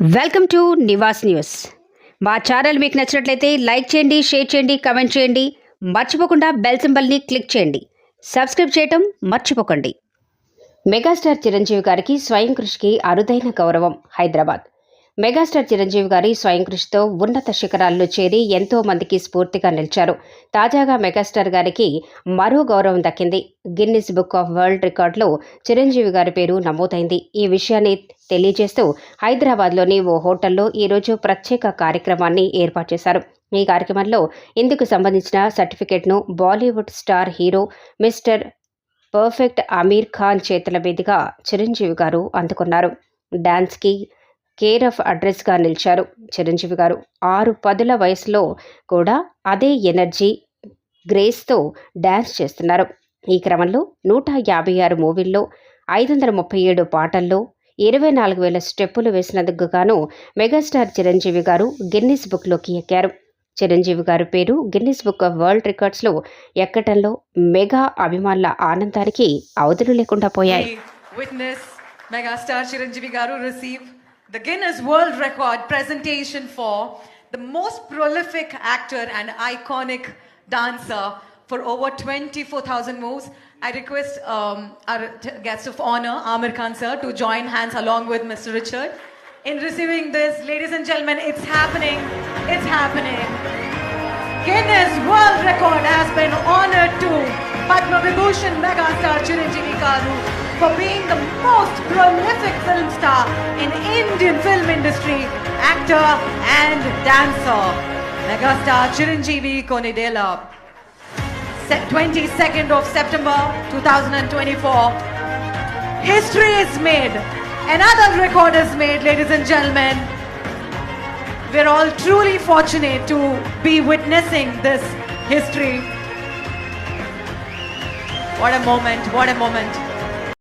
Welcome to Nivas news. మా channel మీకు నచ్చినట్లయితే లైక్ చేయండి షేర్ చేయండి కమెంట్ చేయండి. మర్చిపోకుండా బెల్ సింబల్ని క్లిక్ చేయండి. సబ్స్క్రైబ్ చేయటం మర్చిపోకండి. మెగాస్టార్ చిరంజీవి గారికి స్వయం కృషికి అరుదైన గౌరవం హైదరాబాద్. మెగాస్టార్ చిరంజీవి గారి స్వయం కృషితో ఉన్నత శిఖరాల్లో చేరి ఎంతో మందికి స్ఫూర్తిగా నిలిచారు. తాజాగా మెగాస్టార్ గారికి మరో గౌరవం దక్కింది. గిన్నిస్ బుక్ ఆఫ్ వరల్డ్ రికార్డులో చిరంజీవి గారి పేరు నమోదైంది. ఈ విషయాన్ని తెలియజేస్తూ హైదరాబాద్లోని ఓ హోటల్లో ఈరోజు ప్రత్యేక కార్యక్రమాన్ని ఏర్పాటు చేశారు. ఈ కార్యక్రమంలో ఇందుకు సంబంధించిన సర్టిఫికెట్ను Bollywood star hero mister perfect Aamir Khan చేతుల మీదుగా చిరంజీవి గారు అందుకున్నారు. డాన్స్కి కేర్ ఆఫ్ అడ్రస్గా నిలిచారు. చిరంజీవి గారు ఆరు పదుల వయసులో కూడా అదే ఎనర్జీ గ్రేస్తో డ్యాన్స్ చేస్తున్నారు. ఈ క్రమంలో నూట యాభై ఆరు మూవీల్లో ఐదు వందల ముప్పై ఏడు పాటల్లో ఇరవై నాలుగు వేల స్టెప్పులు వేసినందుకు గాను మెగాస్టార్ చిరంజీవి గారు గిన్నిస్ బుక్లోకి ఎక్కారు. చిరంజీవి గారి పేరు గిన్నిస్ బుక్ ఆఫ్ వరల్డ్ రికార్డ్స్లో ఎక్కటంలో మెగా అభిమానుల ఆనందానికి అవధులు లేకుండా పోయాయి. Megastar Chiranjeevi garu receive the Guinness World Record presentation for the most prolific actor and iconic dancer for over 24,000 moves. I request um, our guest of honor, Amir Khan sir, to join hands along with Mr. Richard. In receiving this, ladies and gentlemen, it's happening. It's happening. Guinness World Record has been honored to Padma Vibhushan megastar Chiranjeevi Garu for being the most prolific film star in Indian film industry, actor and dancer. Megastar Chiranjeevi Konidela. 22nd of September 2024. History is made. Another record is made, ladies and gentlemen. We're all truly fortunate to be witnessing this history. What a moment, what a moment.